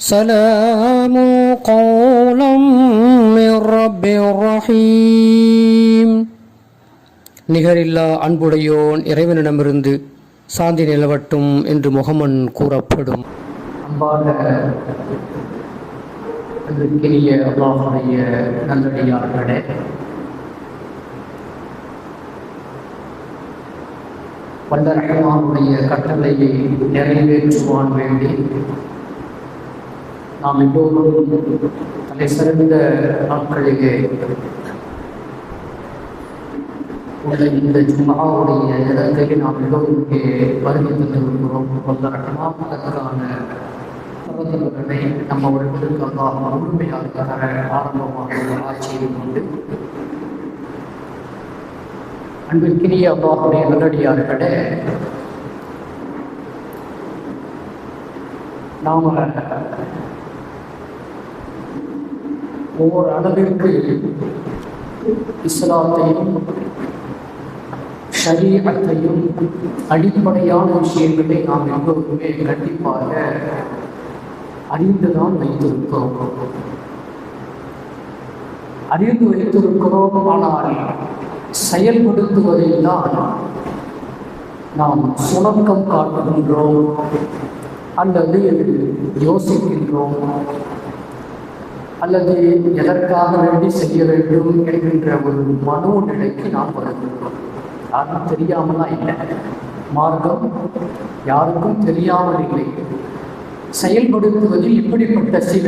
سلام قولا من رب رحيم நிகரில்லா அன்புடையோன் இறைவனிடமிருந்து சாந்தி நிலவட்டும் என்று முகமன் கூறப்படும் அன்பான அன்பிற்கினிய அல்லாஹுடைய நல்லடியார்களே வல்ல ரஹ்மானுடைய கட்டளையை நிறைவேற்றுவான் வேண்டி நாம் எல்லோரும் தலை சிறந்த நாட்களிலே உள்ள இந்த ஜும்மாவுடைய இடத்தை நாம் எல்லோரும் இங்கே வருகை தந்திருக்கிறோம் வல்ல ரஹ்மான் அதற்கான பரதங்களை நம்ம உடம்புக்கு அல்லாஹ் முழுமையாக தர ஆரம்பமாக ஆட்சியை கொண்டு அன்பிற்கினிய அல்லாஹுடைய நல்லடியார்களே நாம ஒவ்வொரு அளவிற்கு இஸ்லாத்தையும் ஷரீரத்தையும் அடிப்படையான விஷயங்களை நாம் எல்லோருமே கண்டிப்பாக அறிந்துதான் வைத்திருக்கிறோம். அறிந்து வைத்திருக்கிறோம் ஆனால் செயல்படுத்துவதில் தான் நாம் சுணக்கம் காட்டுகின்றோம் அல்லது யோசிக்கின்றோம். அல்லது எதற்காக வேண்டி செய்ய வேண்டும் என்கின்ற ஒரு மனோநிலைக்கு நாம் வருகின்றோம் யாரும் தெரியாமலாம் இல்லை. மார்க்கம் யாருக்கும் தெரியாமல் இல்லை. செயல்படுத்துவதில் இப்படிப்பட்ட சில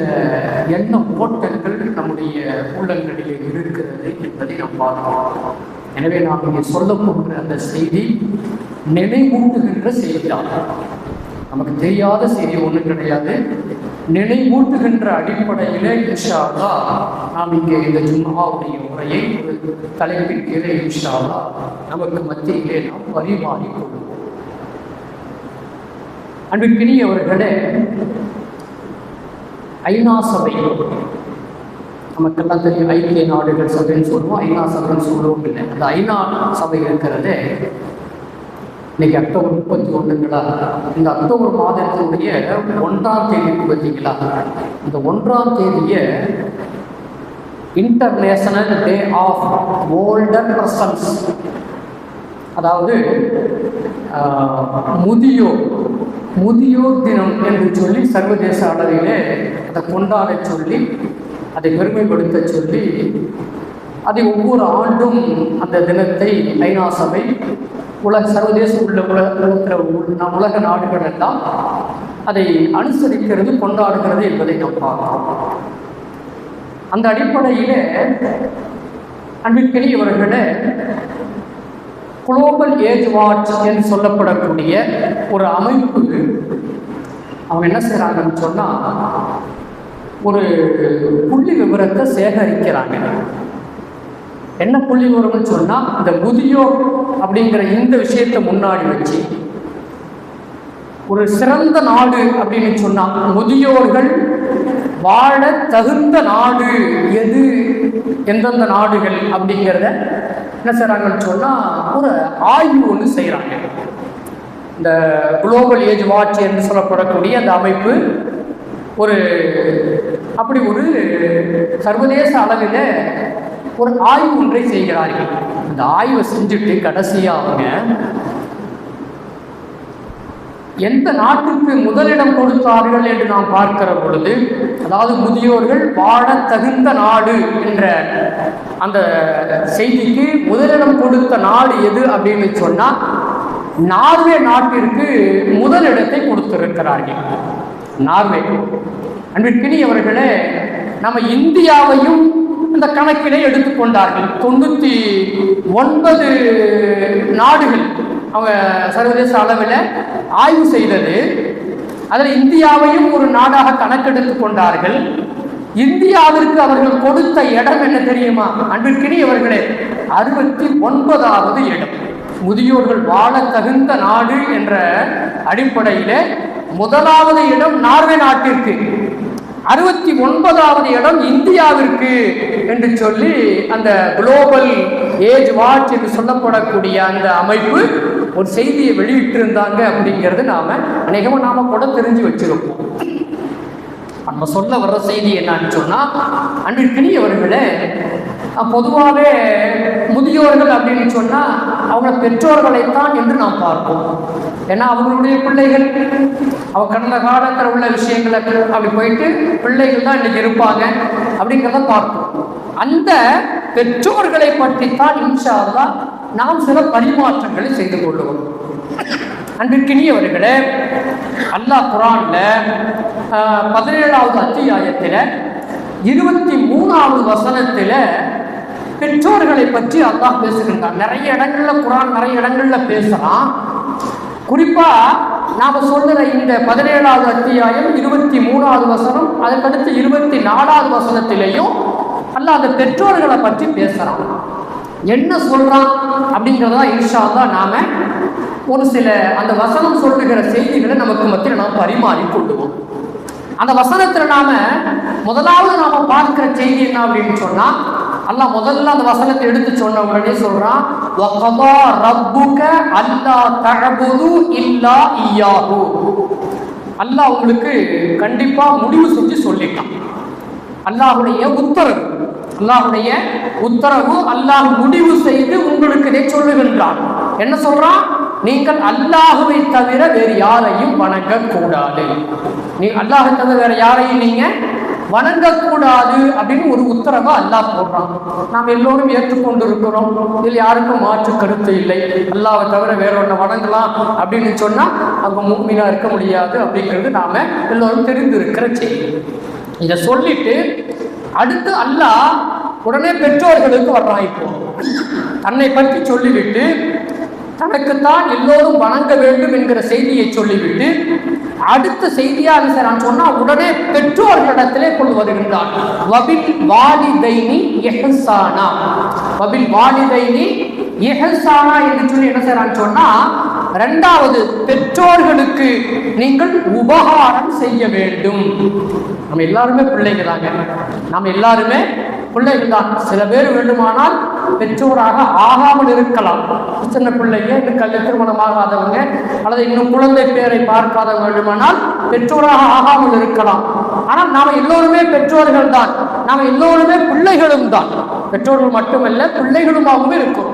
எண்ண ஓட்டங்கள் நம்முடைய உள்ளங்களிலே இருக்கிறது என்பதை நாம் பார்க்கிறோம். எனவே நாம் இங்கே சொல்ல போகிற அந்த செய்தி நினைவூட்டுகின்ற செய்தியாகும். நமக்கு தெரியாத செய்தி ஒன்றும் கிடையாது. நினைவூட்டுகின்ற அடிப்படையிலே இன்ஷா நாம் இங்கே இந்த ஜும்மாவுடைய உரையை ஒரு தலைப்பின் கீழே இன்ஷா நமக்கு மத்தியிலே நாம் பரிமாறிக் கொள்வோம். அன்பிற்கினியவர்களே ஐநா சபை. நமக்கெல்லாம் தெரியும் ஐக்கிய நாடுகள் சபைன்னு சொல்லுவோம் ஐநா சபைன்னு சொல்லுவோம் இல்லை. அந்த ஐநா சபை இருக்கிறது இன்னைக்கு அக்டோபர் முப்பத்தி ஒன்றுங்களா? இந்த அக்டோபர் மாதத்தினுடைய ஒன்றாம் தேதி பார்த்தீங்களா? இந்த ஒன்றாம் தேதியை international day of older persons அதாவது முதியோர் முதியோர் தினம் என்று சொல்லி சர்வதேச அளவிலே அதை கொண்டாட சொல்லி அதை பெருமைப்படுத்த சொல்லி அதை ஒவ்வொரு ஆண்டும் அந்த தினத்தை ஐநா சபை உலக சர்வதேச உள்ள உலக இருக்கிற நம் உலக நாடுகள் எல்லாம் அதை அனுசரிக்கிறது கொண்டாடுகிறது என்பதை நாம் பார்க்கிறோம். அந்த அடிப்படையில் அன்பிற்கினியவர்களே குளோபல் ஏஜ் வாட்ச் என்று சொல்லப்படக்கூடிய ஒரு அமைப்பு. அவங்க என்ன செய்கிறாங்கன்னு சொன்னால் ஒரு புள்ளி விவரத்தை சேகரிக்கிறாங்க. என்ன புள்ளி விவரம்னு சொன்னால் இந்த முதியோர் அப்படிங்கிற இந்த விஷயத்தை முன்னாடி வச்சு ஒரு சிறந்த நாடு அப்படின்னு சொன்னால் முதியோர்கள் வாழ தகுந்த நாடு எது எந்தெந்த நாடுகள் அப்படிங்கிறத என்ன செய்கிறாங்கன்னு சொன்னால் ஒரு ஆய்வு ஒன்று செய்கிறாங்க இந்த குளோபல் ஏஜ் வாட்ச் என்று சொல்லப்படக்கூடிய அந்த அமைப்பு ஒரு அப்படி ஒரு சர்வதேச அளவில் ஒரு ஆய்வு ஒன்றை செய்கிறார்கள். இந்த ஆய்வை செஞ்சுட்டு கடைசியாக அவங்க எந்த நாட்டுக்கு முதலிடம் கொடுத்தார்கள் என்று நாம் பார்க்கிற பொழுது அதாவது முதியோர்கள் வாழ தகுந்த நாடு என்ற அந்த செய்திக்கு முதலிடம் கொடுத்த நாடு எது அப்படின்னு சொன்னால் நார்வே நாட்டிற்கு முதலிடத்தை கொடுத்திருக்கிறார்கள். நார்வே. அன்பிற்கினியவர்களே நம்ம இந்தியாவையும் இந்த கணக்கினை எடுத்துக்கொண்டார்கள் தொண்ணூத்தி ஒன்பது நாடுகள் அவங்க சர்வதேச அளவில் ஆய்வு செய்தது. அதில் இந்தியாவையும் ஒரு நாடாக கணக்கெடுத்து கொண்டார்கள். இந்தியாவிற்கு அவர்கள் கொடுத்த இடம் என்ன தெரியுமா? அன்பிற்கினியவர்களே அறுபத்தி ஒன்பதாவது இடம். முதியோர்கள் வாழ தகுந்த நாடு என்ற அடிப்படையிலே முதலாவது இடம் நார்வே நாட்டிற்கு. அறுபத்தி ஒன்பதாவது இடம் இந்தியாவிற்கு என்று சொல்லி அந்த குளோபல் ஏஜ் வாட்ச் என்று சொல்லப்படக்கூடிய அந்த அமைப்பு ஒரு செய்தியை வெளியிட்டிருந்தாங்க அப்படிங்கிறது நாம அநேகமாக நாம கூட தெரிஞ்சு வச்சிருப்போம். நம்ம சொல்ல வர்ற செய்தி என்னன்னு சொன்னா அன்பிற்கினியவர்களே பொதுவாகவே முதியோர்கள் அப்படின்னு சொன்னால் அவங்க பெற்றோர்களைத்தான் என்று நாம் பார்ப்போம். ஏன்னா அவங்களுடைய பிள்ளைகள் அவங்க கடந்த காலத்தில் உள்ள விஷயங்களை அப்படி போயிட்டு பிள்ளைகள் தான் இன்னைக்கு இருப்பாங்க அப்படிங்கிறத பார்ப்போம். அந்த பெற்றோர்களை பற்றித்தான் இன்ஷா நாம் சில பரிமாற்றங்களை செய்து கொள்ளுவோம். அன்பிற்கினியவர்களே அல்லாஹ் குரான்ல பதினேழாவது அத்தியாயத்தில் இருபத்தி மூணாவது வசனத்தில் பெற்றோர்களை பற்றி அல்லாஹ் பேசுகின்றான். நிறைய இடங்கள்ல குரான் நிறைய இடங்கள்ல பேசுறான். குறிப்பா நாம சொல்லுற இந்த பதினேழாவது அத்தியாயம் இருபத்தி மூணாவது வசனம் அதுக்கடுத்து இருபத்தி நாலாவது வசனத்திலேயும் அல்லாஹ் அந்த பெற்றோர்களை பற்றி பேசுறான். என்ன சொல்றான் அப்படிங்கிறதா இன்ஷா தான் நாம ஒரு சில அந்த வசனம் சொல்லுகிற செய்திகளை நமக்கு மத்தியில் நாம் பரிமாறி கொள்ளுவோம். அந்த வசனத்துல நாம முதலாவது நாம பார்க்கிற செய்தி என்ன அப்படின்னு சொன்னா அல்லாஹ் முதல்ல அந்த வசனத்தை எடுத்து சொன்ன உடனே சொல்றான் வகதா ரப்புக அல்லா தஅபுது இல்லா இய்யாஹு அல்லாஹ் உங்களுக்கு கண்டிப்பா முடிவு செஞ்சு சொல்லிட்டான். அல்லாஹ்வுடைய உத்தரவு அல்லாஹ்வுடைய உத்தரவு அல்லாஹ் முடிவு செய்து உங்களுக்கு இதை சொல்லுகின்றான். என்ன சொல்றான்? நீங்கள் அல்லாஹுவை தவிர வேறு யாரையும் வணங்கக்கூடாது. நீ அல்லாஹை தவிர வேற யாரையும் நீங்க வணங்கக்கூடாது அப்படின்னு ஒரு உத்தரவை அல்லாஹ் போடுறான். நாம் எல்லோரும் ஏற்றுக்கொண்டு இருக்கிறோம் இதில் யாருக்கும் மாற்று கருத்து இல்லை. அல்லாவை தவிர வேற ஒன்றை வணங்கலாம் அப்படின்னு சொன்னால் அவங்க மூமினா இருக்க முடியாது அப்படிங்கிறது நாம எல்லோரும் தெரிந்திருக்கிற செய்தி. இதை சொல்லிட்டு அடுத்து அல்லாஹ் உடனே பெற்றோர்களுக்கு வர்றான் இப்போ. தன்னை பற்றி சொல்லிவிட்டு தனக்குத்தான் எல்லோரும் வணங்க வேண்டும் என்கிற செய்தியை சொல்லிவிட்டு அடுத்த செய்தியாக சார் நான் சொன்னா உடனே பெற்றோர்களிடத்திலே கொண்டு வருகின்றான் வபில் வாலிதைனி எஹசானா. வபில் வாலிதைனி எஹசானா என்று சொல்லி என்ன செய்றான் சொன்னா ரெண்டாவது பெற்றோர்களுக்கு நீங்கள் உபகாரம் செய்ய வேண்டும். நம்ம எல்லாருமே பிள்ளைங்க தாங்க. நாம் எல்லாருமே பிள்ளைகள் தான். சில பேர் வேண்டுமானால் பெற்றோராக ஆகாமல் இருக்கலாம். சின்ன பிள்ளைங்க இன்னும் கல்வி திருமணமாகாதவங்க அல்லது இன்னும் குழந்தை பேரை பார்க்காதவங்க வேண்டுமானால் பெற்றோராக ஆகாமல் இருக்கலாம். ஆனால் நாம் எல்லோருமே பெற்றோர்கள் தான். நாம் எல்லோருமே பிள்ளைகளும் தான். பெற்றோர்கள் மட்டுமல்ல பிள்ளைகளுமாகவும் இருக்கும்.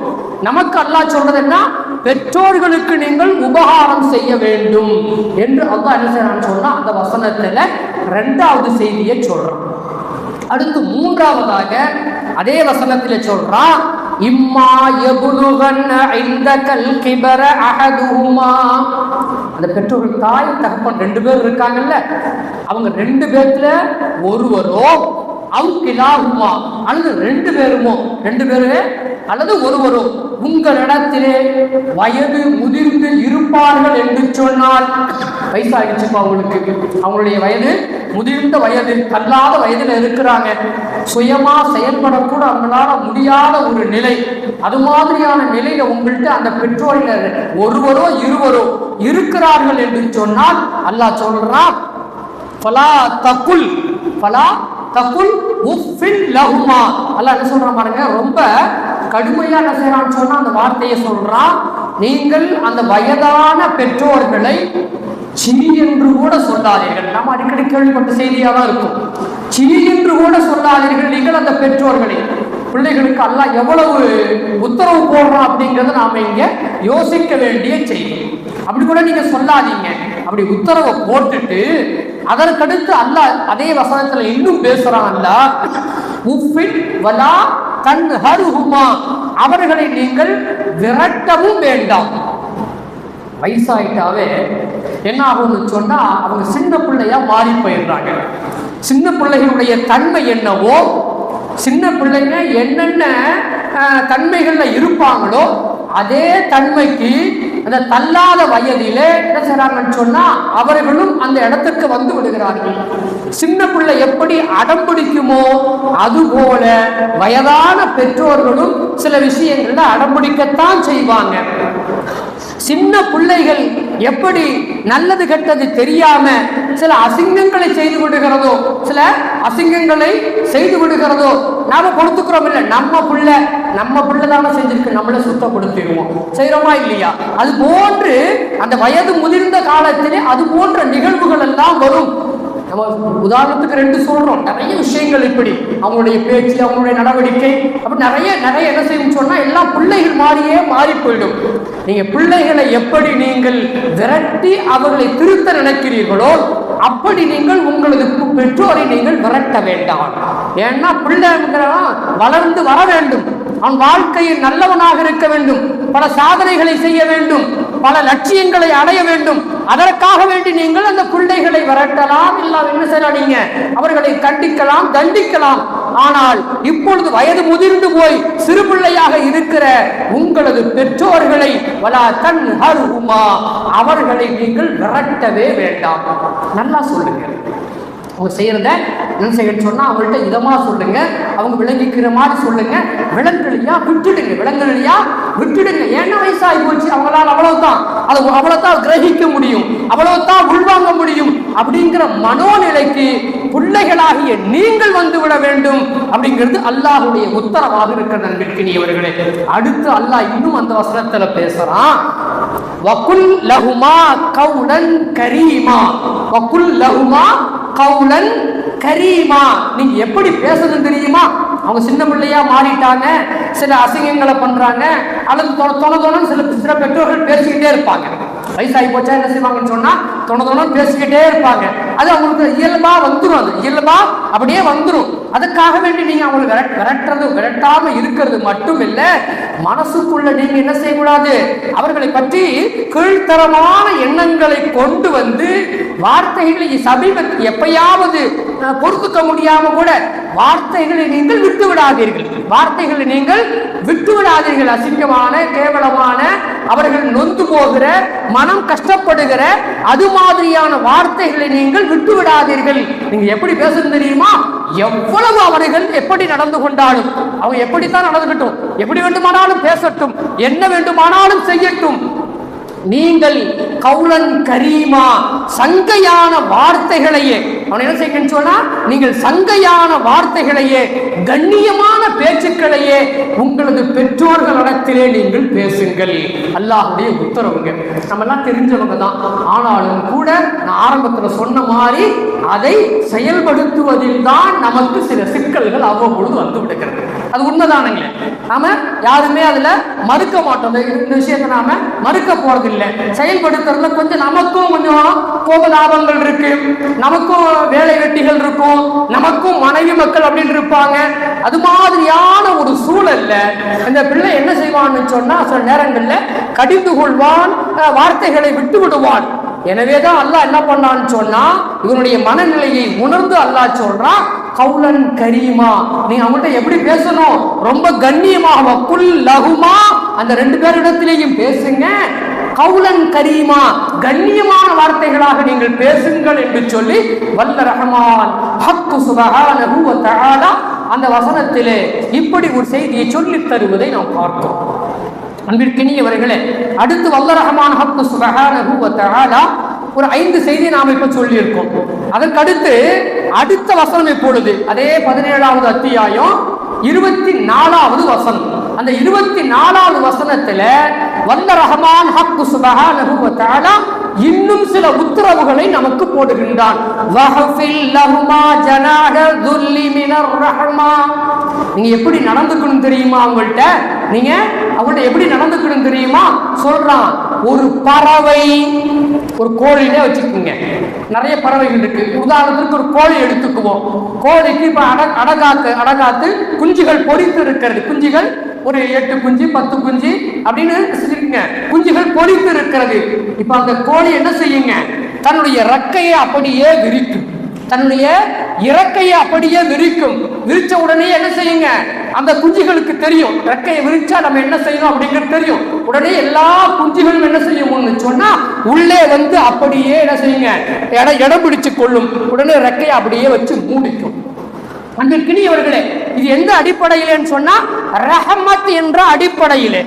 நமக்கு அல்லா சொல்றது என்ன? பெற்றோர்களுக்கு நீங்கள் உபகாரம் செய்ய வேண்டும் என்று அல்லாஹ் என்ன செய்யறான்னு சொன்னா அந்த வசனத்துல ரெண்டாவது செய்தியை சொல்றான். அடுத்து மூன்றாவதாக அதே வசனத்தில் சொல்றான் இம்மா யபுலுகன்ன இந்தகல் கிபர அஹதுஹுமா. அந்த பெற்றோர்கள் தாய் தகப்பன் ரெண்டு பேர் இருக்காங்கல்ல அவங்க ரெண்டு பேர்த்துல ஒருவரோ அவு கிலாகுமா அல்லது ரெண்டு பேருமோ? ரெண்டு பேருமே அல்லது ஒருவரும் உங்களிடத்திலே வயது முதிர்ந்து இருப்பார்கள் என்று சொன்னால் வயசாகிடுச்சுப்பா அவங்களுக்கு அவங்களுடைய வயது முதிர்ந்த வயது கல்லாத வயதில் இருக்கிறாங்க. சுயமா செயல்படக்கூட அவங்களால முடியாத ஒரு நிலை. அது மாதிரியான நிலையில உங்கள்கிட்ட அந்த பெற்றோர்கள் ஒருவரோ இருவரோ இருக்கிறார்கள் என்று சொன்னால் அல்லாஹ் சொல்றான் ஃபலா தக்குள் ஃபலா தகுல் உஃபில் லஹுமா. அல்லாஹ் என்ன சொல்றான் பாருங்க? ரொம்ப கடுமையா என்ன செய்யறான்னு சொன்னா அந்த வார்த்தையை சொல்றான். நீங்கள் அந்த வயதான பெற்றோர்களை சினி என்று கூட சொல்லாதீர்கள். நம்ம அடிக்கடி கேள்விப்பட்ட செய்தியா தான் இருக்கும். சினி என்று கூட சொல்லாதீர்கள் நீங்கள் அந்த பெற்றோர்களை. பிள்ளைகளுக்கு அல்ல எவ்வளவு உத்தரவு போடுறோம் அப்படிங்கறத நாம இங்க யோசிக்க வேண்டிய செய்தி. அப்படி கூட நீங்க சொல்லாதீங்க. அப்படி உத்தரவை போட்டுட்டு அதற்கடுத்து அல்லாஹ் அதே வசனத்துல இன்னும் பேசுறான் அல்லாஹ் உஃபின் வலா தன் ஹருஹுமா அவர்களை நீங்கள் விரட்டவும் வேண்டாம். வயசாயிட்டாவே என்ன ஆகும்னு சொன்னா அவங்க சின்ன பிள்ளையா மாறி போயிடுறாங்க. சின்ன பிள்ளைகளுடைய தன்மை என்னவோ சின்ன பிள்ளைங்க என்னென்ன தன்மைகள்ல இருப்பாங்களோ அதே தன்மைக்கு அந்த தள்ளாத வயதிலே என்ன செய்றாங்கன்னு சொன்னா அவர்களும் அந்த இடத்துக்கு வந்து விடுகிறார்கள். சின்ன பிள்ளை எப்படி அடம் பிடிக்குமோ அதுபோல வயதான பெற்றோர்களும் சில விஷயங்களை அடம் பிடிக்கத்தான் செய்வாங்க. சின்ன பிள்ளைகள் எப்படி நல்லது கெட்டது தெரியாம சில அசிங்கங்களை செய்து விடுகிறதோ சில அசிங்கங்களை செய்து விடுகிறதோ நாம கொடுத்துக்கிறோம் இல்ல. நம்ம பிள்ளை நம்ம பிள்ளை தானே செஞ்சிருக்கு. நம்மளை சுத்தப்படுத்திடுவோம். செய்யறோமா இல்லையா? அது போன்று அந்த வயது முதிர்ந்த காலத்திலே அது போன்ற நிகழ்வுகள் எல்லாம் வரும். நம்ம உதாரணத்துக்கு ரெண்டு சொல்றோம். நிறைய விஷயங்கள் இப்படி. அவங்களுடைய பேச்சு அவங்களுடைய நடவடிக்கை. அப்படி நிறைய நிறைய என்ன செய்யும் சொன்னா எல்லாம் பிள்ளைகள் மாறியே மாறி போயிடும். நீங்க பிள்ளைகளை எப்படி நீங்கள் விரட்டி அவர்களை திருத்த நினைக்கிறீர்களோ அப்படி நீங்கள் உங்களது பெற்றோரை நீங்கள் விரட்ட வேண்டாம். ஏன்னா பிள்ளைங்கிறவன் வளர்ந்து வர வேண்டும். அவன் வாழ்க்கையில் நல்லவனாக இருக்க வேண்டும். பல சாதனைகளை செய்ய வேண்டும். பல லட்சியங்களை அடைய வேண்டும். அதற்காக வேண்டி நீங்கள் அந்த பிள்ளைகளை விரட்டலாம். இல்லாம என்ன செய்யலாதீங்க அவர்களை கண்டிக்கலாம் தண்டிக்கலாம். ஆனால் இப்பொழுது வயது முதிர்ந்து போய் சிறு பிள்ளையாக இருக்கிற உங்களது பெற்றோர்களை வலா தன் அவர்களை நீங்கள் விரட்டவே வேண்டாம். நல்லா சொல்லுங்க. அவங்க செய்யறத என்ன செய்யணும்னு சொன்னா அவங்கள்ட்ட இதமா சொல்லுங்க. அவங்க விளங்கிக்கிற மாதிரி சொல்லுங்க. விலங்குலையா விட்டுடுங்க. விலங்குலையா விட்டுடுங்க. ஏன்னா வயசாகி போச்சு. அவங்களால அவ்வளவுதான். அது அவ்வளவுதான் கிரகிக்க முடியும். அவ்வளவுதான் உள்வாங்க முடியும். அப்படிங்கிற மனோநிலைக்கு பிள்ளைகளாகிய நீங்கள் வந்து விட வேண்டும் அப்படிங்கிறது அல்லாஹுடைய உத்தரவாக இருக்கிற நண்பிற்கினியவர்களே அடுத்து அல்லாஹ் இன்னும் அந்த வசனத்துல பேசுறான். வகுல் லஹுமா கவுடன் கரீமா. வகுல் லஹுமா கவுலன் கரீமா. நீங்க எப்படி பேசணும் தெரியுமா? அவங்க சின்ன பிள்ளையா மாறிட்டாங்க. சில அசிங்கங்களை பண்றாங்க. அல்லது தொலை தொலை சில சில பெற்றோர்கள் பேசிக்கிட்டே இருப்பாங்க. வயசாகி போச்சா என்ன செய்வாங்கன்னு சொன்னா தொண தொணன்னு பேசிக்கிட்டே இருப்பாங்க. அது அவங்களுக்கு இயல்பா வந்துடும் அது. இயல்பா அப்படியே வந்துடும் அதுக்காக வேண்டி நீங்க அவங்களை விரட் விரட்டுறது விரட்டாம இருக்கிறது மட்டும் இல்ல மனசுக்குள்ள நீங்க என்ன செய்யக்கூடாது? அவர்களை பற்றி கீழ்த்தரமான எண்ணங்களை கொண்டு வந்து வார்த்தைகளை சமீபத்தில் எப்பயாவது பொறுத்துக்க முடியாம கூட வார்த்தைகளை நீங்கள் விட்டு விடாதீர்கள் வார்த்தைகளை நீங்கள் விட்டு விடாதீர்கள் அசிங்கமான கேவலமான அவர்கள் நொந்து போகிற மனம் கஷ்டப்படுகிற அது மாதிரியான வார்த்தைகளை நீங்கள் விட்டு விடாதீர்கள் நீங்க எப்படி பேசணும் தெரியுமா? எவ்வளவு அவர்கள் எப்படி நடந்து கொண்டாலும் அவங்க எப்படித்தான் நடந்துக்கட்டும் எப்படி வேண்டுமானாலும் பேசட்டும் என்ன வேண்டுமானாலும் செய்யட்டும். நீங்கள் கவுலன் கரீமா சங்கையான வார்த்தைகளையே அவன் என்ன செய்யணும்னு சொன்னா நீங்கள் சங்கையான வார்த்தைகளையே கண்ணியமான பேச்சுக்களையே உங்களது பெற்றோர்களிடத்திலே நீங்கள் பேசுங்கள். அல்லாஹுடைய உத்தரவுங்க நம்ம எல்லாம் தெரிஞ்சவங்க தான். ஆனாலும் கூட நான் ஆரம்பத்தில் சொன்ன மாதிரி அதை செயல்படுத்துவதில் தான் நமக்கு சில சிக்கல்கள் அவ்வப்பொழுது வந்து விடுகிறது. அது உண்மைதானுங்களே. நாம யாருமே அதுல மறுக்க மாட்டோம். இந்த விஷயத்தை நாம மறுக்க போறதில்லை. செயல்படுத்துறதுல கொஞ்சம் நமக்கும் கொஞ்சம் கோபதாபங்கள் இருக்கு. நமக்கும் வேலை வெட்டிகள் இருக்கும் நமக்கும் மனைவி மக்கள் அப்படின்னு இருப்பாங்க. அது மாதிரியான ஒரு சூழல்ல அந்த பிள்ளை என்ன செய்வான்னு சொன்னா சில நேரங்கள்ல கடிந்து கொள்வான் வார்த்தைகளை விட்டு விடுவான். எனவேதான் அல்லாஹ் என்ன பண்ணான்னு சொன்னா இவனுடைய மனநிலையை உணர்ந்து அல்லாஹ் சொல்றான் கவுலன் கரீமா நீ அவங்கள்ட்ட எப்படி பேசணும்? ரொம்ப கண்ணியமாக புல் லகுமா. அந்த ரெண்டு பேரிடத்திலேயும் பேசுங்க. கவுலன் கரீமா கண்ணியமான வார்த்தைகளாக நீங்கள் பேசுங்கள் என்று சொல்லி வல்ல ரஹமான் ஹக்கு சுபஹானஹு வ தஆலா அந்த வசனத்திலே இப்படி ஒரு செய்தியை சொல்லித் தருவதை நாம் பார்த்தோம். அன்பிற்கினியவர்களே அடுத்து வல்ல ரஹமான் ஹக்கு சுபஹானஹு வ தஆலா ஒரு ஐந்து செய்தி நாம் இப்ப சொல்லியிருக்கோம். அதற்கடுத்து அடுத்த வசனம் இப்பொழுது அதே பதினேழாவது அத்தியாயம் இருபத்தி நாலாவது வசனம். அந்த இருபத்தி நாலாவது வசனத்துல வந்த ரஹமான் ஹக்கு சுபஹானஹு இன்னும் சில உத்தரவுகளை நமக்கு போடுகின்றான். நீங்க எப்படி நடந்துக்கணும் தெரியுமா அவங்கள்ட்ட? நீங்க அவங்கள்ட்ட எப்படி நடந்துக்கணும் தெரியுமா? சொல்றான். ஒரு பறவை ஒரு கோழினே வச்சுக்கோங்க. நிறைய பறவைகள் இருக்கு. உதாரணத்துக்கு ஒரு கோழி எடுத்துக்குவோம். கோழிக்கு இப்ப அட அடகாத்து அடகாத்து குஞ்சுகள் பொறித்து இருக்கிறது. குஞ்சுகள் ஒரு எட்டு குஞ்சு பத்து குஞ்சு அப்படின்னு இருக்குங்க குஞ்சுகள் பொறித்து இருக்கிறது. இப்ப அந்த கோழி என்ன செய்யுங்க? தன்னுடைய ரக்கையை அப்படியே விரிக்கும். தன்னுடைய இறக்கையை அப்படியே விரிக்கும். விரிச்ச உடனே என்ன செய்யுங்க? அந்த குஞ்சுகளுக்கு தெரியும். இறக்கையை விரிச்சா நம்ம என்ன செய்யணும் அப்படிங்கிறது தெரியும். உடனே எல்லா குஞ்சுகளும் என்ன செய்யும்? சொன்னா உள்ளே வந்து அப்படியே என்ன செய்யுங்க? இடம் இடம் பிடிச்சு கொள்ளும். உடனே இறக்கையை அப்படியே வச்சு மூடிக்கும். அன்பிற்கினியவர்களே இது எந்த அடிப்படையிலேன்னு சொன்னா ரஹமத் என்ற அடிப்படையிலே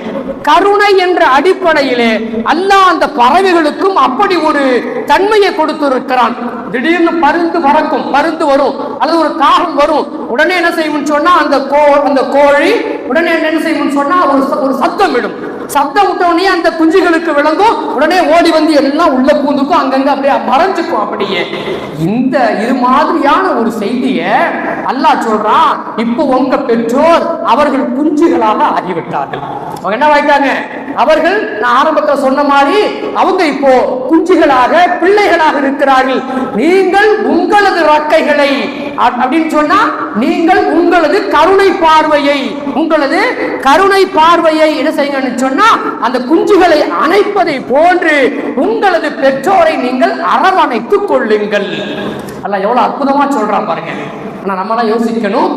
கருணை என்ற அடிப்படையிலே அல்லாஹ் அந்த பறவைகளுக்கும் அப்படி ஒரு தன்மையை கொடுத்திருக்கிறான். திடீர்னு பருந்து பறக்கும் பருந்து வரும் அல்லது ஒரு காகம் வரும் உடனே என்ன செய்யும்னு சொன்னா அந்த கோ அந்த கோழி உடனே என்ன செய்யும்னு சொன்னா ஒரு ஒரு சத்தம் விடும். சப்தம் விட்டோடனே அந்த குஞ்சுகளுக்கு விளங்கும். உடனே ஓடி வந்து எல்லாம் உள்ள பூந்துக்கும் அங்கங்க அப்படியே மறைஞ்சுக்கும் அப்படியே. இந்த இது மாதிரியான ஒரு செய்தியை அல்லாஹ் சொல்றான் இப்போ உங்க பெற்றோர் அவர்கள் குஞ்சுகளாக ஆகிவிட்டார்கள். அவங்க என்ன ஆயிட்டாங்க அவர்கள் நான் ஆரம்பத்தில் சொன்ன மாதிரி அவங்க இப்போ குஞ்சுகளாக பிள்ளைகளாக இருக்கிறார்கள். நீங்கள் உங்களது ரக்கைகளை அப்- அப்படின்னு சொன்னா நீங்கள் உங்களது கருணை பார்வையை உங்களது கருணை பார்வையை என்ன செய்யுங்கன்னு சொன்னா அந்த குஞ்சுகளை அணைப்பதை போன்று உங்களது பெற்றோரை நீங்கள் அரவணைத்துக் கொள்ளுங்கள். அல்ல எவ்வளவு அற்புதமா சொல்றான் பாருங்க. ஆனா நம்மளாம் யோசிக்கணும்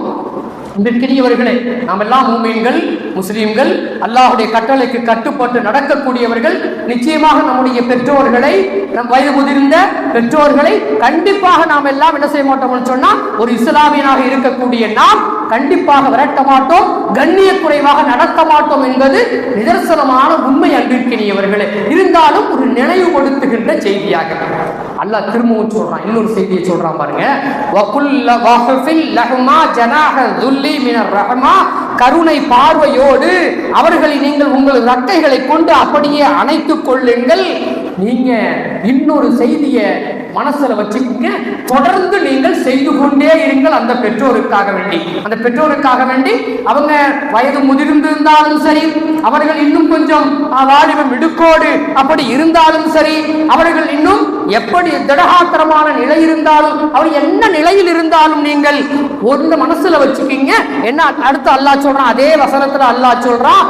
அன்பிற்கினியவர்களே நாம் எல்லாம் மூமீன்கள் முஸ்லீம்கள் அல்லாஹ்வுடைய கட்டளைக்கு கட்டுப்பட்டு நடக்கக்கூடியவர்கள் நிச்சயமாக நம்முடைய பெற்றோர்களை நம் வயது முதிர்ந்த பெற்றோர்களை கண்டிப்பாக நாம் எல்லாம் என்ன செய்ய மாட்டோம்னு சொன்னா ஒரு இஸ்லாமியனாக இருக்கக்கூடிய நாம் கண்டிப்பாக விரட்ட மாட்டோம் கண்ணிய குறைவாக நடத்த மாட்டோம் என்பது நிதர்சனமான உண்மை அன்பிற்கினியவர்களே. இருந்தாலும் ஒரு நினைவுபடுத்துகின்ற செய்தியாக அல்லாஹ் திரும்பவும் சொல்றான் இன்னொரு செய்தியை சொல்றான் பாருங்க. வகுல்ல வஹஃபில் லஹுமா ஜனாஹ துல்லி மினர் ரஹமா. கருணை பார்வையோடு அவர்களை நீங்கள் உங்கள் ரக்கைகளை கொண்டு அப்படியே அணைத்துக் கொள்ளுங்கள். நீங்க இன்னொரு செய்தியை மனசுல வச்சுக்கோங்க. தொடர்ந்து நீங்க நீங்கள் அந்த பெற்றோருக்காக வேண்டி. அந்த பெற்றோருக்காக வேண்டி அவங்க வயது முதிர்ந்திருந்தாலும் சரி அவர்கள் இன்னும் கொஞ்சம் அஹ், வாலிபம் இடுக்கோடு அப்படி இருந்தாலும் சரி அவர்கள் இன்னும் எப்படி திடகாத்திரமான நிலை இருந்தாலும் அவர் என்ன நிலையில் இருந்தாலும் நீங்கள் ஒரு மனசுல வச்சுக்கீங்க. என்ன அடுத்து அல்லா சொல்றான்? அதே வசனத்துல அல்லா சொல்றான்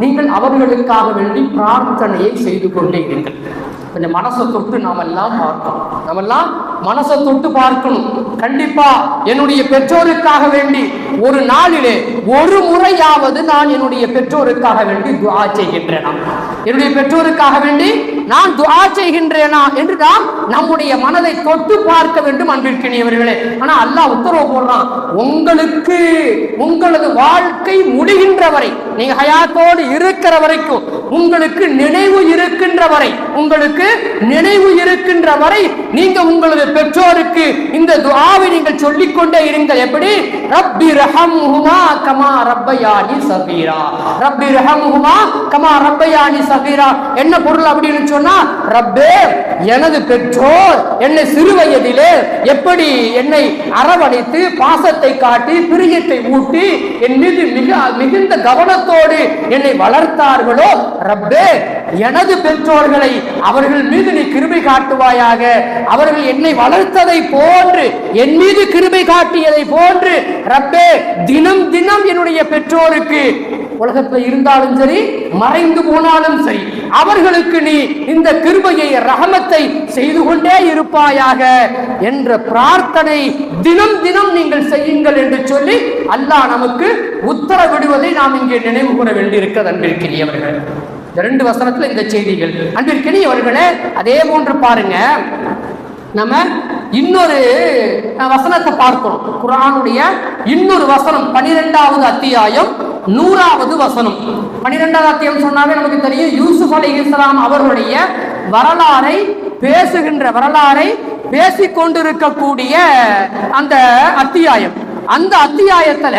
நீங்கள் அவர்களுக்காக வேண்டி பிரார்த்தனையை செய்து கொண்டே இருங்கள் கொஞ்சம் மனசை தொட்டு நாம் எல்லாம் பார்க்கணும். நாமெல்லாம் மனசை தொட்டு பார்க்கணும். கண்டிப்பா என்னுடைய பெற்றோருக்காக வேண்டி ஒரு நாளிலே ஒரு முறையாவது நான் என்னுடைய பெற்றோருக்காக வேண்டி துவா செய்கின்றேனா. என்னுடைய பெற்றோருக்காக வேண்டி நான் துவா செய்கின்றேனா என்று நாம் நம்முடைய மனதை தொட்டு பார்க்க வேண்டும் அன்பிற்கினியவர்களே. ஆனா அல்லாஹ் உத்தரவு போடுறான் உங்களுக்கு உங்களது வாழ்க்கை முடிகின்ற வரை நீங்க ஹயாத்தோடு இருக்கிற வரைக்கும் உங்களுக்கு நினைவு இருக்கின்ற வரை உங்களுக்கு நினைவு இருக்கின்ற வரை நீங்க உங்களது பெற்றோருக்கு இந்த துஆவை நீங்கள் சொல்லிக் கொண்டே இருங்கள். எப்படி? ரப்பி ரஹம்ஹுமா கமா ரப்பயானி சபீரா ரப்பி ரஹம்ஹுமா கமா ரப்பயானி சபீரா என்ன பொருள் அப்படின்னு சொன்னா ரப்பே எனது பெற்றோர் என்னை சிறு வயதிலே எப்படி என்னை அரவணைத்து பாசத்தை காட்டி பிரியத்தை ஊட்டி என் மீது மிக மிகுந்த கவனத்தோடு என்னை வளர்த்தார்களோ ரப்பே எனது பெற்றோர்களை அவர்கள் மீது நீ கிருபை காட்டுவாயாக. அவர்கள் என்னை வளர்த்ததை போன்று என் மீது கிருபை காட்டியதை போன்று ரப்பே தினம் தினம் என்னுடைய பெற்றோருக்கு உலகத்தில் இருந்தாலும் சரி மறைந்து போனாலும் சரி அவர்களுக்கு நீ இந்த கிருபையை ரஹமத்தை செய்து கொண்டே இருப்பாயாக என்ற பிரார்த்தனை தினம் தினம் நீங்கள் செய்யுங்கள் என்று சொல்லி அல்லாஹ் நமக்கு உத்தரவிடுவதை நாம் இங்கே நினைவு கூற வேண்டியிருக்கிறது அன்பிற்கிறியவர்கள் இந்த ரெண்டு வசனத்துல இந்த செய்திகள். அன்பிற்கிறியவர்களே அதே போன்று பாருங்க. நம்ம இன்னொரு வசனத்தை பார்க்கிறோம். குரானுடைய இன்னொரு வசனம் பனிரெண்டாவது அத்தியாயம் நூறாவது வசனம். பனிரெண்டாவது அத்தியாயம் சொன்னாவே நமக்கு தெரியும் யூசுப் அலி இஸ்லாம் அவர்களுடைய வரலாறை பேசுகின்ற வரலாறை பேசிக் கொண்டிருக்கக்கூடிய அந்த அத்தியாயம். அந்த அத்தியாயத்துல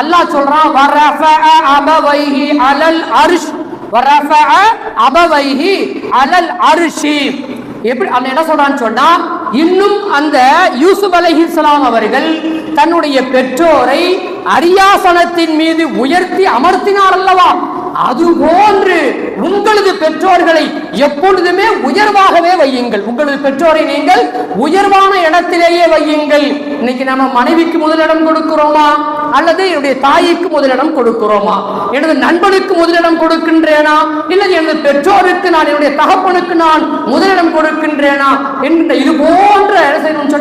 அல்லாஹ் சொல்றான் வரஃபஅ அபவைஹி அலல் அர்ஷ். வரஃபஅ அபவைஹி அலல் அரிஷி. எப்படி அவன் என்ன சொல்றான்னு சொன்னா இன்னும் அந்த யூசுப் அலஹிஸ்லாம் அவர்கள் தன்னுடைய பெற்றோரை அரியாசனத்தின் மீது உயர்த்தி அமர்த்தினார் அல்லவா? அது போன்று உங்களது பெற்றோர்களை எப்பொழுதுமே உயர்வாகவே வையுங்கள். உங்களது பெற்றோரை நீங்கள் உயர்வான இடத்திலேயே வையுங்கள். இன்னைக்கு நம்ம மனைவிக்கு முதலிடம் கொடுக்கிறோமா? அல்லது என்னுடைய தாய்க்கு முதலிடம் கொடுக்கிறோமா? எனது நண்பனுக்கு முதலிடம் கொடுக்கின்றேனா? இல்லை எனது பெற்றோருக்கு நான் என்னுடைய தகப்பனுக்கு நான் முதலிடம் கொடுக்கின்றேனா? என்கின்ற இது போன்ற என்ன செய்யணும்னு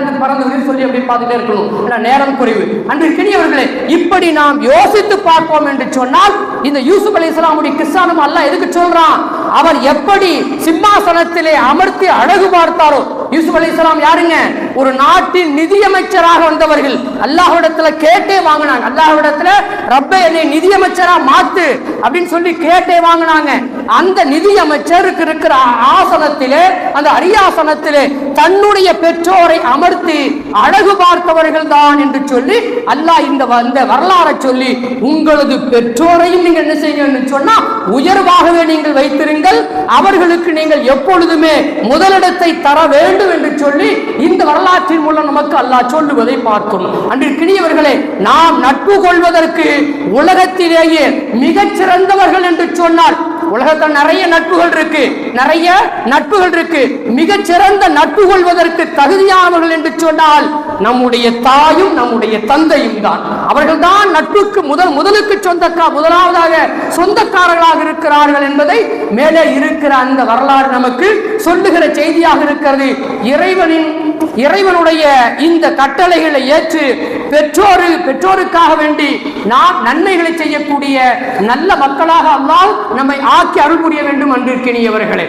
எனக்கு பறந்து சொல்லி அப்படி பார்த்துட்டே இருக்கணும். நேரம் குறைவு. அன்பிற்கினியவர்களே இப்படி நாம் யோசித்து பார்ப்போம் என்று சொன்னால் இந்த யூசுப் அலி இஸ்லாமுடைய கிறிஸ்தானம் அல்ல எதுக்கு சொல்றான்? அவர் எப்படி சிம்மாசனத்திலே அமர்த்தி அழகு பார்த்தாரோ? யூசுப் அலி இஸ்லாம் யாருங்க? ஒரு நாட்டின் நிதியமைச்சராக வந்தவர்கள். அல்லாஹ்விடத்துல கேட்டே வாங்கினாங்க. அல்லாஹ்விடத்துல ரப்ப என்னை நிதியமைச்சரா மாத்து அப்படின்னு சொல்லி கேட்டே வாங்கினாங்க. அந்த நிதியமைச்சருக்கு இருக்கிற ஆசனத்திலே அந்த அரியாசனத்திலே தன்னுடைய பெற்றோரை அமர்த்தி அழகு பார்த்தவர்கள் தான் என்று சொல்லி அல்லாஹ் இந்த வ- இந்த வரலாறை சொல்லி உங்களது பெற்றோரையும் நீங்கள் என்ன செய்யுங்கன்னு சொன்னா உயர்வாகவே நீங்கள் வைத்திருங்கள். அவர்களுக்கு நீங்கள் எப்பொழுதுமே முதலிடத்தை தர வேண்டும் என்று சொல்லி இந்த வரலாற்றின் மூலம் நமக்கு அல்லாஹ் சொல்லுவதை பார்க்கணும். அன்றிற்கினியவர்களே நாம் நட்பு கொள்வதற்கு உலகத்திலேயே மிகச்சிறந்தவர்கள் என்று சொன்னால் உலகத்தில் நிறைய நட்புகள் இருக்கு. நிறைய நட்புகள் இருக்கு. மிகச்சிறந்த நட்பு கொள்வதற்கு தகுதியானவர்கள் என்று சொன்னால் நம்முடைய தாயும் நம்முடைய தந்தையும் தான். அவர்கள் தான் நட்புக்கு முதல் முதலுக்கு சொந்தக்கா முதலாவதாக சொந்தக்காரர்களாக இருக்கிறார்கள் என்பதை மேலே இருக்கிற அந்த வரலாறு நமக்கு சொல்லுகிற செய்தியாக இருக்கிறது. இறைவனின் இறைவனுடைய இந்த கட்டளைகளை ஏற்று பெற்றோரு பெற்றோருக்காக வேண்டி நாம் நன்மைகளை செய்யக்கூடிய நல்ல மக்களாக அல்லாஹ் நம்மை ஆக்கி அருள் புரிய வேண்டும் அன்பிற்கினியவர்களே.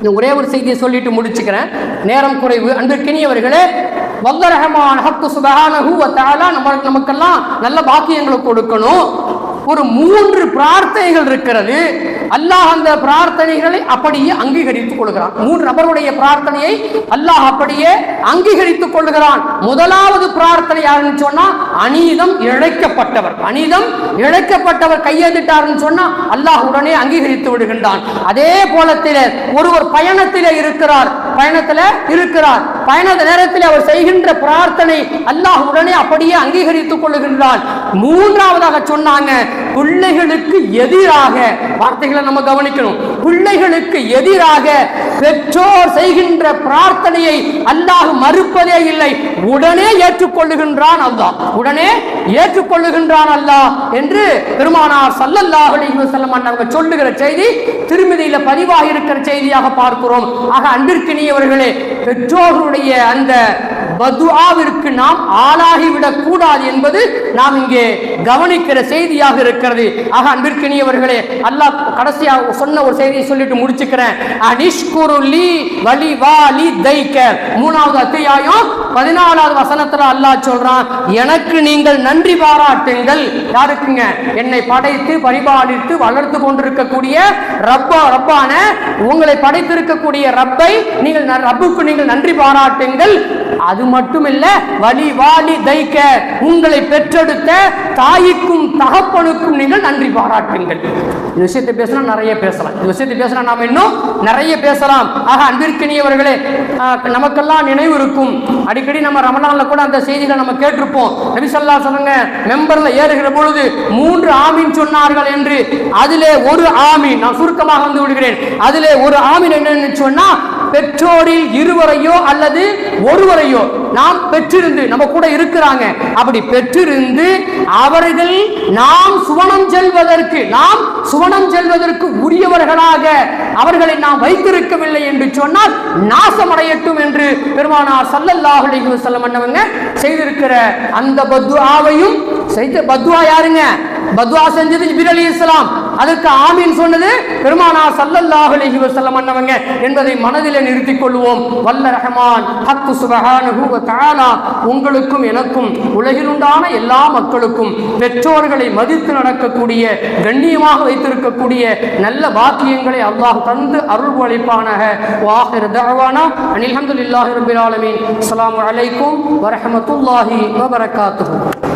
இந்த ஒரே ஒரு செய்தியை சொல்லிட்டு முடிச்சுக்கிறேன். நேரம் குறைவு. அன்பிற்கினியவர்களே வல்ல ரஹமான் ஹக்கு சுபஹானஹு வ தஆலா நம்ம நமக்கெல்லாம் நல்ல பாக்கியங்களை கொடுக்கணும். ஒரு மூன்று பிரார்த்தனைகள் இருக்கிறது. அல்லாஹ் அந்த பிரார்த்தனைகளை அப்படியே அங்கீகரித்துக் கொள்கிறான். மூன்று நபருடைய பிரார்த்தனையை அல்லாஹ் அப்படியே அங்கீகரித்துக் கொள்கிறான். முதலாவது பிரார்த்தனை யாருன்னு சொன்னா அநீதம் இழைக்கப்பட்டவர். அநீதம் இழைக்கப்பட்டவர் கையெழுத்திட்டாருன்னு சொன்னா அல்லாஹ் உடனே அங்கீகரித்து விடுகின்றான். அதே போலத்தில ஒருவர் பயணத்தில இருக்கிறார். பயணத்திலே இருக்கிறார். பயண நேரத்தில் அவர் செய்கின்ற பிரார்த்தனை அல்லாஹ் உடனே அப்படியே அங்கீகரித்துக் கொள்ளுகின்றான். மூன்றாவதாக சொன்னாங்க பிள்ளைகளுக்கு எதிராக வார்த்தைகளை நம்ம கவனிக்கணும். பிள்ளைகளுக்கு எதிராக பெற்றோர் செய்கின்ற பிரார்த்தனையை அல்லாஹ் மறுப்பதே இல்லை. உடனே ஏற்றுக்கொள்ளுகின்றான் அல்லாஹ். உடனே ஏற்றுக்கொள்ளுகின்றான் அல்லாஹ் என்று பெருமானார் சல்லல்லாஹ் அலைஹி வஸல்லம் அவங்க சொல்லுகிற செய்தி திருமதியில பதிவாக இருக்கிற செய்தியாக பார்க்கிறோம். ஆக அன்பிற்கினியவர்களே பெற்றோர்களுடைய அந்த பதுஆவிற்கு நாம் ஆளாகிவிடக் கூடாது என்பது நாம் இங்கே கவனிக்கிற செய்தியாக இருக்கிறது. ஆக அன்பிற்கினியவர்களே அல்லாஹ் கடைசியாக சொன்ன ஒரு செய்தியை சொல்லிட்டு முடிச்சுக்கிறேன். அனிஷ்குருலி வலி வாலி தைக்க மூணாவது அத்தியாயம் பதினாலாவது வசனத்துல அல்லாஹ் சொல்றான் எனக்கு நீங்கள் நன்றி பாராட்டுங்கள். யாருக்குங்க? என்னை படைத்து பரிபாலித்து வளர்த்து கொண்டிருக்கக்கூடிய ரப்பா ரப்பான உங்களை படைத்திருக்கக்கூடிய ரப்பை நீங்கள் ந- ரப்புக்கு நீங்கள் நன்றி பாராட்டுங்கள். அது மட்டுமில்ல வலி வாலி தைக்க உங்களை பெற்றெடுத்த தாய்க்கும் தகப்பனுக்கும் நீங்கள் நன்றி பாராட்டுங்கள். இந்த விஷயத்தை பேசினா நிறைய பேசலாம். இந்த விஷயத்தை பேசினா நாம் இன்னும் நிறைய பேசலாம். ஆக அன்பிற்கினியவர்களே நமக்கெல்லாம் நினைவு இருக்கும். அடிக்கடி நம்ம ரமணால கூட அந்த செய்திகளை நம்ம கேட்டிருப்போம். நபிசல்லா சொல்லுங்க மெம்பர்ல ஏறுகிற பொழுது மூன்று ஆமீன் சொன்னார்கள் என்று அதிலே ஒரு ஆமீன் நான் சுருக்கமாக வந்து விடுகிறேன். அதிலே ஒரு ஆமீன் என்னன்னு சொன்னா பெற்றோரில் இருவரையோ அல்லது ஒருவரையோ நாம் பெற்றிருந்து நம்ம கூட இருக்கிறாங்க. அப்படி பெற்றிருந்து அவர்கள் நாம் சுவனம் செல்வதற்கு நாம் சுவனம் செல்வதற்கு உரியவர்களாக அவர்களை நாம் வைத்திருக்கவில்லை என்று சொன்னால் நாசமடையட்டும் என்று பெருமானார் சல்லல்லாஹ் அலைஹி வஸல்லம் அன்னவங்க செய்திருக்கிற அந்த பத்வாவையும் செய்த பத்வா யாருங்க? பத்வா செஞ்சது ஜிபிர் அலி இஸ்லாம் அதற்கு ஆமீன் சொன்னது பெருமானா சல்லல்லாஹு அலைஹி வஸல்லம் அண்ணவங்க என்பதை மனதில் நிறுத்திக் கொள்வோம். வல்ல ரஹமான் ஹக்கு சுபஹானஹு வ தஆலா உங்களுக்கும் எனக்கும் உலகில் உண்டான எல்லா மக்களுக்கும் பெற்றோர்களை மதித்து நடக்கக்கூடிய கண்ணியமாக வைத்திருக்கக்கூடிய நல்ல பாக்கியங்களை அல்லாஹ் தந்து அருள் அளிப்பானாக வாஹிர் தஅவானா அனில் ஹம்துலில்லாஹி ரப்பில் ஆலமீன். அஸ்ஸலாமு அலைக்கும் வரஹமத்துல்லாஹி வ பரகாத்துஹு